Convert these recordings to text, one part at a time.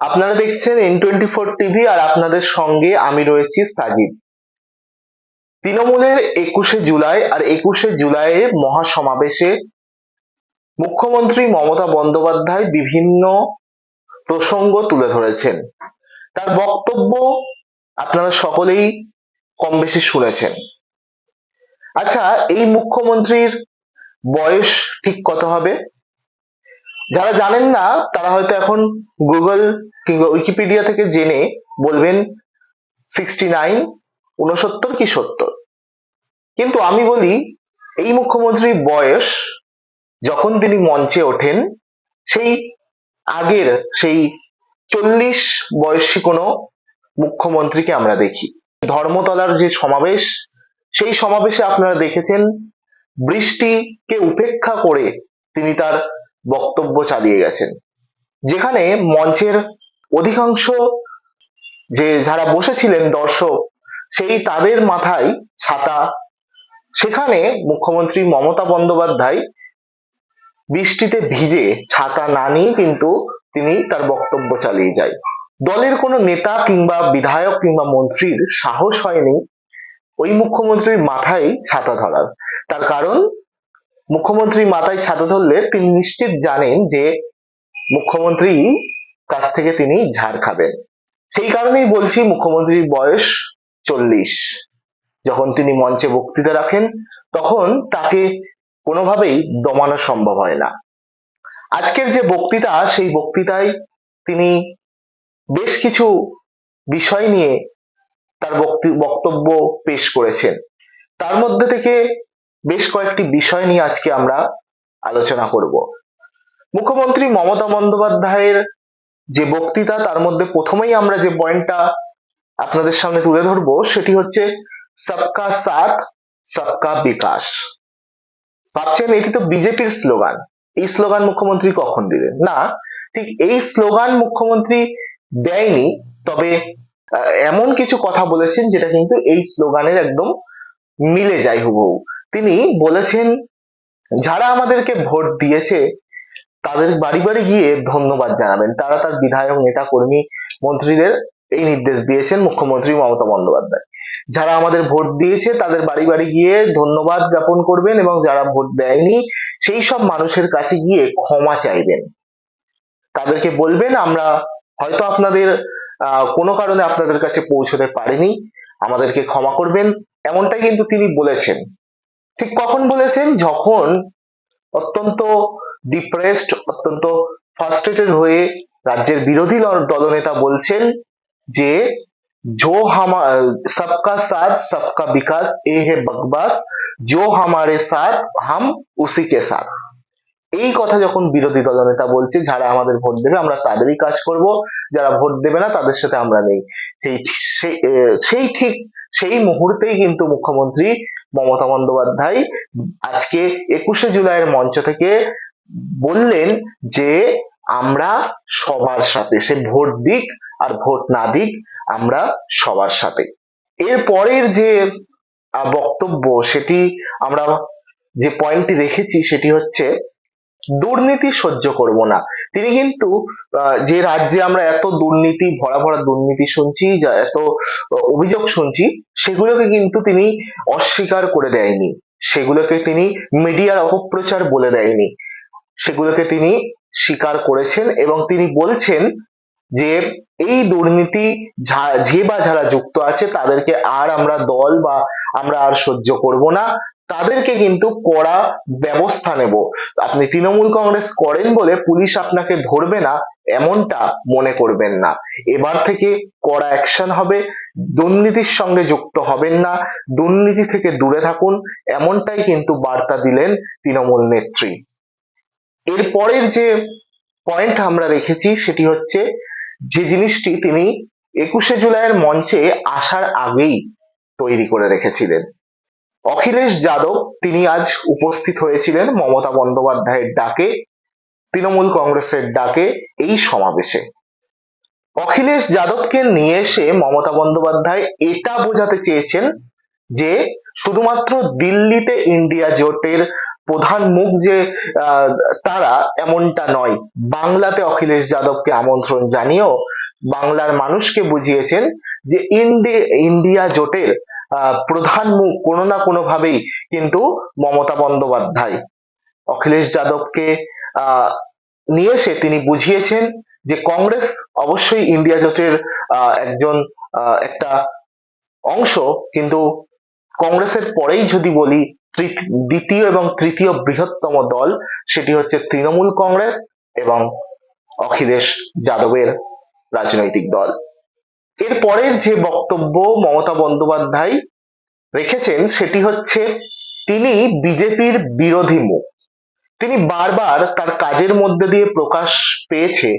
আপনারা দেখছেন N twenty four TV আর আপনাদের সঙ্গে আমি রয়েছি সাজিদ। তৃণমূলের একুশে জুলাই আর একুশে জুলাইয়ে মহাসমাবেশে মুখ্যমন্ত্রী মমতা বন্দ্যোপাধ্যায় বিভিন্ন প্রসঙ্গ তুলে ধরেছেন। তার বক্তব্য আপনারা সকলেই কম বেশি শুনেছেন। আচ্ছা এই মুখ্যমন্ত্রীর বয়স ঠিক কত হবে? যারা জানেন না, তারা হয়তো এখন গুগল কিংবা উইকিপিডিয়া থেকে জেনে বলবেন সিক্সটি নাইন উনসত্তর কি সত্তর। কিন্তু আমি বলি, এই মুখ্যমন্ত্রীর বয়স যখন তিনি মঞ্চে ওঠেন, সেই আগের, সেই চল্লিশ বয়সী কোনো মুখ্যমন্ত্রীকে আমরা দেখি। ধর্মতলার যে সমাবেশ, সেই সমাবেশে আপনারা দেখেছেন বৃষ্টিকে উপেক্ষা করে তিনি তার বক্তব্য চালিয়ে গেছেন। যেখানে মঞ্চের অধিকাংশ যে যারা বসেছিলেন দর্শক, সেই তাদের মাথায় ছাতা। সেখানে মুখ্যমন্ত্রী মমতা বন্দ্যোপাধ্যায় বৃষ্টিতে ভিজে ছাতা না নিয়ে কিন্তু তিনি তার বক্তব্য চালিয়ে যায়। দলের কোনো নেতা কিংবা বিধায়ক কিংবা মন্ত্রীর সাহস হয়নি, ওই মুখ্যমন্ত্রীর মাথায় ছাতা ধরার। তার কারণ মুখ্যমন্ত্রী মাথায় ছাতা ধরলে তিনি নিশ্চিত জানেন যে মুখ্যমন্ত্রী কাছ থেকে তিনি ঝাড় খাবেন। সেই কারণেই বলছি মুখ্যমন্ত্রীর বয়স চল্লিশ। যখন তিনি মঞ্চে বক্তৃতা রাখেন, তখন তাকে কোনোভাবেই দমানো সম্ভব হয় না। আজকের যে বক্তৃতা, সেই বক্তৃতায় তিনি বেশ কিছু বিষয় নিয়ে তার বক্তি- বক্তব্য পেশ করেছেন। তার মধ্যে থেকে বেশ কয়েকটি বিষয় নিয়ে আজকে আমরা আলোচনা করব। মুখ্যমন্ত্রী মমতা বন্দ্যোপাধ্যায়ের যে বক্তৃতা, তার মধ্যে প্রথমেই আমরা যে পয়েন্টটা আপনাদের সামনে তুলে ধরবো, সেটি হচ্ছে সবকা সাথ, সবকা বিকাশ। ভাবছেন এটি তো বিজেপির স্লোগান। এই স্লোগান মুখ্যমন্ত্রী কখন দিলেন? না, ঠিক এই স্লোগান মুখ্যমন্ত্রী দেয়নি, তবে এমন কিছু কথা বলেছেন যেটা কিন্তু এই স্লোগানের একদম মিলে যায় হুবহু। তিনি বলেছেন, যারা আমাদেরকে ভোট দিয়েছে, তাদের বাড়ি বাড়ি গিয়ে ধন্যবাদ জানাবেন। তারা তার বিধায়ক, নেতা, কর্মী, মন্ত্রীদের এই নির্দেশ দিয়েছেন মুখ্যমন্ত্রী মমতা বন্দ্যোপাধ্যায়। যারা আমাদের ভোট দিয়েছে, তাদের বাড়ি বাড়ি গিয়ে ধন্যবাদ জ্ঞাপন করবেন এবং যারা ভোট দেয়নি, সেই সব মানুষের কাছে গিয়ে ক্ষমা চাইবেন। তাদেরকে বলবেন, আমরা হয়তো আপনাদের কোনো কারণে আপনাদের কাছে পৌঁছতে পারিনি। আমাদেরকে ক্ষমা করবেন। এমনটাই কিন্তু তিনি বলেছেন। ঠিক কখন বলেছেন যখন অত্যন্ত ডিপ্রেসড অত্যন্ত ফার্স্ট্রেটেড হয়ে রাজ্যের বিরোধী দল- দলনেতা বলছেন যে जो हम सबका साथ सबका विकास ए है बकवास जो हमारे साथ हम उसी के साथ এই কথা যখন বিরোধী দলনেতা বলছে যারা আমাদের ভোট দেবে আমরা তাদেরই কাজ করব যারা ভোট দেবে না তাদের সাথে আমরা নেই সেই সেই আহ, সেই ঠিক সেই মুহূর্তেই কিন্তু মুখ্যমন্ত্রী মমতা বন্দ্যোপাধ্যায় আজকে একুশে জুলাইয়ের মঞ্চ থেকে বললেন যে আমরা সবার সাথে, সে ভোট দিক আর ভোট না দিক, আমরা সবার সাথে। এর পরের যে বক্তব্য, সেটি আমরা যে পয়েন্টটি রেখেছি সেটি হচ্ছে দুর্নীতি সহ্য করব না। তিনি কিন্তু যে রাজ্যে আমরা এত দুর্নীতি, ভরা ভরা দুর্নীতি শুনছি, যা এত অভিযোগ শুনছি, সেগুলোকে কিন্তু তিনি অস্বীকার করে দেয়নি। সেগুলোকে তিনি মিডিয়ার অপপ্রচার বলে দেয়নি। সেগুলোকে তিনি স্বীকার করেছেন এবং তিনি বলছেন যে, এই দুর্নীতি যা- বা যারা যুক্ত আছে, তাদেরকে আর আমরা দল বা আমরা আর সহ্য করব না। তাদেরকে কিন্তু কড়া ব্যবস্থা নেব। আপনি তৃণমূল কংগ্রেস করেন বলে পুলিশ আপনাকে ধরবে না, এমনটা মনে করবেন না। এবার থেকে কড়া অ্যাকশন হবে, দুর্নীতির সঙ্গে যুক্ত হবেন না, দুর্নীতি থেকে দূরে থাকুন, এমনটাই কিন্তু বার্তা দিলেন তৃণমূল নেত্রী। এর পরের যে পয়েন্ট আমরা রেখেছি সেটি হচ্ছে, যে জিনিসটি তিনি একুশে জুলাইয়ের মঞ্চে আসার আগেই তৈরি করে রেখেছিলেন। অখিলেশ যাদব, তিনি আজ উপস্থিত হয়েছিলেন মমতা বন্দ্যোপাধ্যায়ের ডাকে, তৃণমূল কংগ্রেসের ডাকে এই সমাবেশে। অখিলেশ যাদবকে নিয়ে এসে মমতা বন্দ্যোপাধ্যায় এটা বোঝাতে চেয়েছেন যে শুধুমাত্র দিল্লিতে ইন্ডিয়া জোটের প্রধান মুখ যে তারা এমনটা নয়। বাংলাতে অখিলেশ যাদবকে আমন্ত্রণ জানিয়েও বাংলার মানুষকে বুঝিয়েছেন যে ইন্ডি- ইন্ডিয়া জোটের প্রধান মুখ কোনো না কোনো ভাবেই কিন্তু মমতা বন্দ্যোপাধ্যায়। অখিলেশ যাদবকে নিয়ে এসে তিনি বুঝিয়েছেন যে কংগ্রেস অবশ্যই ইন্ডিয়া জোটের একজন একটা অংশ। কিন্তু কংগ্রেসের পরেই যদি বলি দ্বিতীয় এবং তৃতীয় বৃহত্তম দল সেটি হচ্ছে তৃণমূল কংগ্রেস এবং অখিলেশ যাদবের রাজনৈতিক দল। এর পরের যে বক্তব্য মমতা বন্দ্যোপাধ্যায় রেখেছেন, সেটি হচ্ছে তিনি বিজেপির বিরোধী মুখ। তিনি বারবার তার কাজের মধ্যে দিয়ে প্রকাশ পেয়েছে।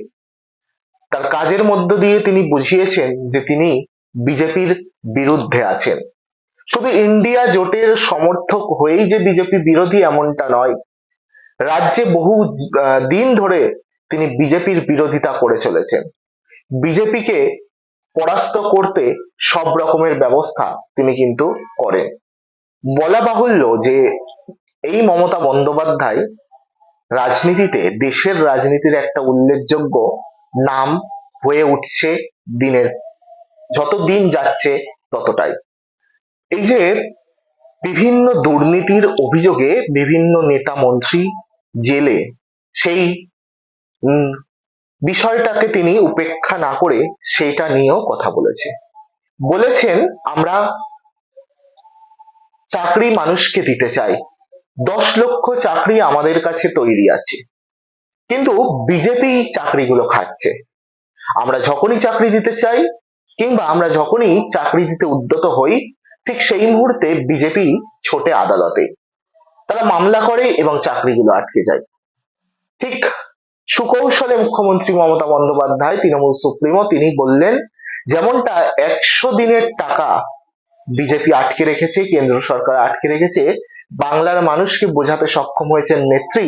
তার কাজের মধ্য দিয়ে তিনি বুঝিয়েছেন যে তিনি বিজেপির বিরুদ্ধে আছেন। শুধু ইন্ডিয়া জোটের সমর্থক হয়েই যে বিজেপি বিরোধী এমনটা নয়, রাজ্যে বহু দিন ধরে তিনি বিজেপির বিরোধিতা করে চলেছেন। বিজেপিকে পরাস্ত করতে সব রকমের ব্যবস্থা তিনি কিন্তু করেন। বলা বাহুল্য যে এই মমতা বন্দ্যোপাধ্যায় রাজনীতিতে দেশের রাজনীতির একটা উল্লেখযোগ্য নাম হয়ে উঠছে দিনের, যত দিন যাচ্ছে ততটাই। এই যে বিভিন্ন দুর্নীতির অভিযোগে বিভিন্ন নেতা মন্ত্রী জেলে সেই বিষয়টাকে তিনি উপেক্ষা না করে সেইটা নিয়েও কথা বলেছে। বলেছেন, আমরা চাকরি মানুষকে দিতে চাই। দশ লক্ষ চাকরি আমাদের কাছে তৈরি আছে। কিন্তু বিজেপি চাকরিগুলো খাচ্ছে আমরা যখনই চাকরি দিতে চাই, কিংবা আমরা যখনই চাকরি দিতে উদ্যত হই, ঠিক সেই মুহূর্তে বিজেপি ছোটে আদালতে। তারা মামলা করে এবং চাকরিগুলো আটকে যায়। ঠিক সুকৌশলে মুখ্যমন্ত্রী মমতা বন্দ্যোপাধ্যায়, তৃণমূল সুপ্রিমো, তিনি বললেন, যেমনটা একশো দিনের টাকা বিজেপি আটকে রেখেছে, কেন্দ্র সরকার আটকে রেখেছে, বাংলার মানুষকে বোঝাতে সক্ষম হয়েছেন নেত্রী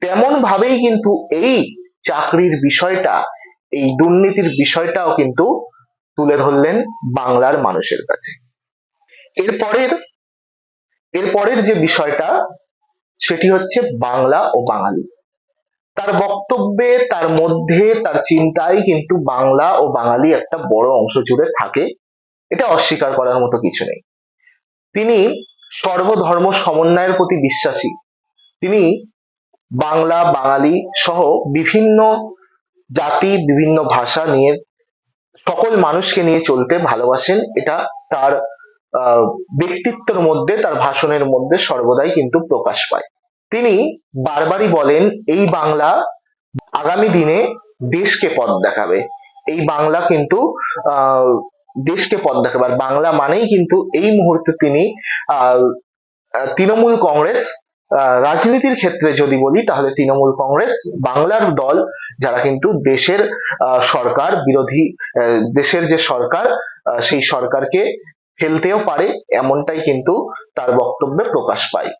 তেমন ভাবেই কিন্তু এই চাকরির বিষয়টা, এই দুর্নীতির বিষয়টাও কিন্তু তুলে ধরলেন বাংলার মানুষের কাছে। এরপরের এরপরের যে বিষয়টা, সেটি হচ্ছে বাংলা ও বাঙালি। তার বক্তব্যে, তার মধ্যে, তার চিন্তায় কিন্তু বাংলা ও বাঙালি একটা বড় অংশ জুড়ে থাকে। এটা অস্বীকার করার মতো কিছু নেই। তিনি সর্বধর্ম সমন্বয়ের প্রতি বিশ্বাসী। তিনি বাংলা, বাঙালি সহ বিভিন্ন জাতি, বিভিন্ন ভাষা নিয়ে সকল মানুষকে নিয়ে চলতে ভালোবাসেন। এটা তার ব্যক্তিত্বের মধ্যে, তার ভাষণের মধ্যে সর্বদাই কিন্তু প্রকাশ পায়। তিনি বারবারই বলেন, এই বাংলা আগামী দিনে দেশকে পথ দেখাবে। এই বাংলা কিন্তু দেশকে পথ দেখাবে। আর বাংলা মানেই কিন্তু এই মুহূর্তে তিনি তৃণমূল কংগ্রেস রাজনীতির ক্ষেত্রে যদি বলি, তাহলে তৃণমূল কংগ্রেস, বাংলার দল, যারা কিন্তু দেশের সরকার বিরোধী দেশের যে সরকার সেই সরকারকে ফেলতেও পারে, এমনটাই কিন্তু তার বক্তব্যে প্রকাশ পায়।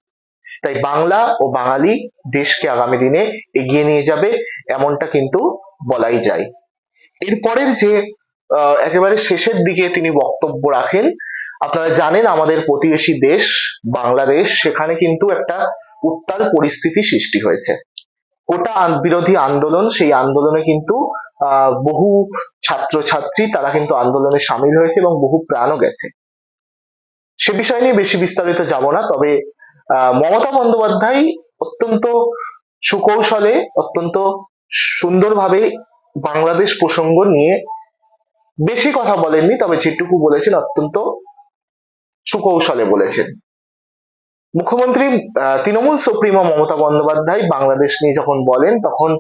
তাই বাংলা ও বাঙালি দেশকে আগামী দিনে এগিয়ে নিয়ে যাবে, এমনটা কিন্তু বলাই যায়। এরপরের যে একেবারে শেষের দিকে তিনি বক্তব্য রাখেন, আপনারা জানেন আমাদের প্রতিবেশী দেশ বাংলাদেশ, সেখানে কিন্তু একটা উত্তাল পরিস্থিতি সৃষ্টি হয়েছে। কোটা বিরোধী আন্দোলন, সেই আন্দোলনে কিন্তু বহু ছাত্রছাত্রী তারা কিন্তু আন্দোলনে সামিল হয়েছে এবং বহু প্রাণও গেছে। সে বিষয় নিয়ে বেশি বিস্তারিত যাব না, তবে মমতা বন্দ্যোপাধ্যায় অত্যন্ত সুকৌশলে, অত্যন্ত সুন্দরভাবে বাংলাদেশ প্রসঙ্গ নিয়ে বেশি কথা বলেননি, তবে যেটুকু বলেছেন অত্যন্ত সুকৌশলে বলেছেন। মুখ্যমন্ত্রী তৃণমূল সুপ্রিমো মমতা বন্দ্যোপাধ্যায় বাংলাদেশ নিয়ে যখন বলেন, তখন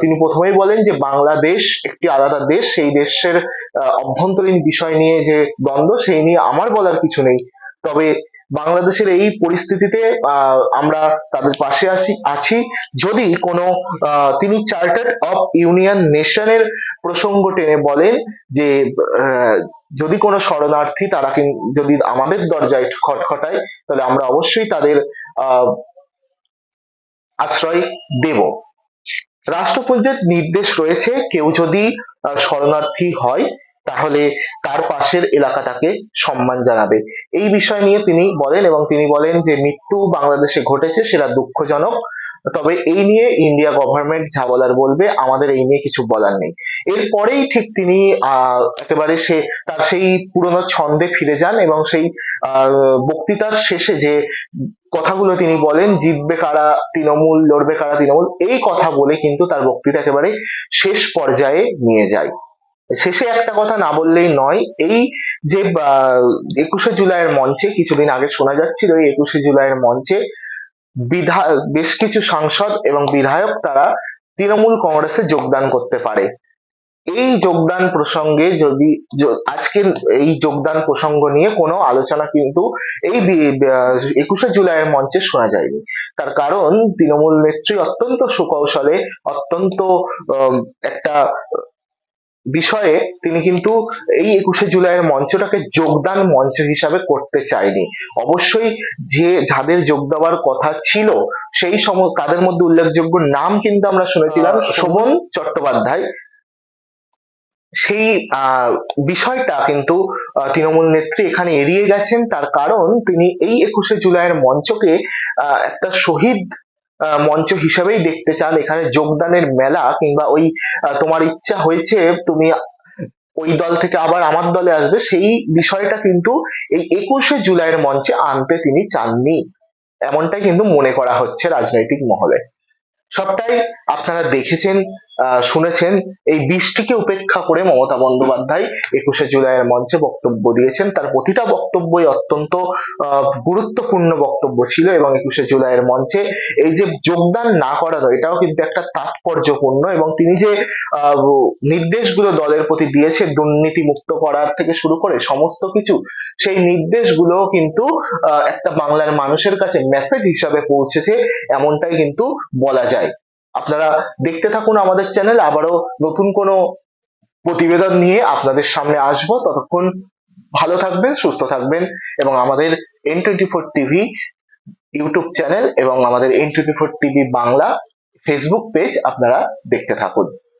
তিনি প্রথমেই বলেন যে বাংলাদেশ একটি আলাদা দেশ, সেই দেশের অভ্যন্তরীণ বিষয় নিয়ে যে দ্বন্দ্ব, সেই নিয়ে আমার বলার কিছু নেই। তবে বাংলাদেশের এই পরিস্থিতিতে আমরা তাদের পাশে আসি, আছি। যদি কোনো তিনি চার্টার্ড অফ ইউনিয়ন নেশনের প্রসঙ্গ টেনে বলেন যে যদি কোনো শরণার্থী তারা যদি আমাদের দরজায় খটখটায়, তাহলে আমরা অবশ্যই তাদের আশ্রয় দেব। রাষ্ট্রপুঞ্জের নির্দেশ রয়েছে, কেউ যদি শরণার্থী হয় তাহলে তার পাশের এলাকাটাকে সম্মান জানাবে। এই বিষয় নিয়ে তিনি বলেন এবং তিনি বলেন যে, মৃত্যু বাংলাদেশে ঘটেছে, সেটা দুঃখজনক। তবে এই নিয়ে ইন্ডিয়া গভর্নমেন্ট যা বলার বলবে, আমাদের এই নিয়ে কিছু বলার নেই। এরপরেই ঠিক তিনি একেবারে সে, তার সেই পুরনো ছন্দে ফিরে যান এবং সেই বক্তৃতার শেষে যে কথাগুলো তিনি বলেন, জিতবে কারা তৃণমূল, লড়বে কারা তৃণমূল এই কথা বলে কিন্তু তার বক্তৃতা একেবারে শেষ পর্যায়ে নিয়ে যায়। শেষে একটা কথা না বললেই নয়, এই যে একুশে জুলাইয়ের মঞ্চে, কিছুদিন আগে শোনা যাচ্ছিল এই একুশে জুলাইয়ের মঞ্চে বিধা, বেশ কিছু সাংসদ এবং বিধায়ক তারা তৃণমূল কংগ্রেসে যোগদান করতে পারে। এই যোগদান প্রসঙ্গে যদি আজকের এই যোগদান প্রসঙ্গ নিয়ে কোনো আলোচনা কিন্তু এই একুশে জুলাইয়ের মঞ্চে শোনা যায়নি। তার কারণ তৃণমূল নেত্রী অত্যন্ত সুকৌশলে, অত্যন্ত একটা বিষয়ে তিনি কিন্তু এই একুশে জুলাইয়ের মঞ্চটাকে যোগদান মঞ্চ হিসাবে করতে চায়নি। অবশ্যই যে যাদের যোগ দেওয়ার কথা ছিল সেই সম তাদের মধ্যে উল্লেখযোগ্য নাম কিন্তু আমরা শুনেছিলাম শোভন চট্টোপাধ্যায়। সেই আহ, বিষয়টা কিন্তু তৃণমূল নেত্রী এখানে এড়িয়ে গেছেন তার কারণ তিনি এই একুশে জুলাইয়ের মঞ্চকে আহ, একটা শহীদ মঞ্চ হিসেবেই দেখতে চান। এখানে যোগদানের মেলা কিংবা ওই তোমার ইচ্ছা হয়েছে তুমি ওই দল থেকে আবার আমার দলে আসবে, সেই বিষয়টা কিন্তু এই একুশে জুলাইয়ের মঞ্চে আনতে তিনি চাননি। এমনটাই কিন্তু মনে করা হচ্ছে রাজনৈতিক মহলে। সবটাই আপনারা দেখেছেন। শুনেছেন, এই বৃষ্টিকে উপেক্ষা করে মমতা বন্দ্যোপাধ্যায় একুশে জুলাইয়ের মঞ্চে বক্তব্য দিয়েছেন। তার প্রতিটা বক্তব্যই অত্যন্ত গুরুত্বপূর্ণ বক্তব্য ছিল এবং একুশে জুলাইয়ের মঞ্চে এই যে যোগদান না করানো এটাও কিন্তু একটা তাৎপর্যপূর্ণ এবং তিনি যে নির্দেশগুলো দলের প্রতি দিয়েছে দুর্নীতি মুক্ত করার থেকে শুরু করে সমস্ত কিছু, সেই নির্দেশগুলো কিন্তু একটা বাংলার মানুষের কাছে মেসেজ হিসাবে পৌঁছেছে, এমনটাই কিন্তু বলা যায়। আপনারা দেখতে থাকুন আমাদের চ্যানেল আবারও নতুন কোনো প্রতিবেদন নিয়ে আপনাদের সামনে আসব। ততক্ষণ ভালো থাকবেন, সুস্থ থাকবেন এবং আমাদের N twenty four TV YouTube channel এবং আমাদের N twenty four TV Bangla Facebook page আপনারা দেখতে থাকুন।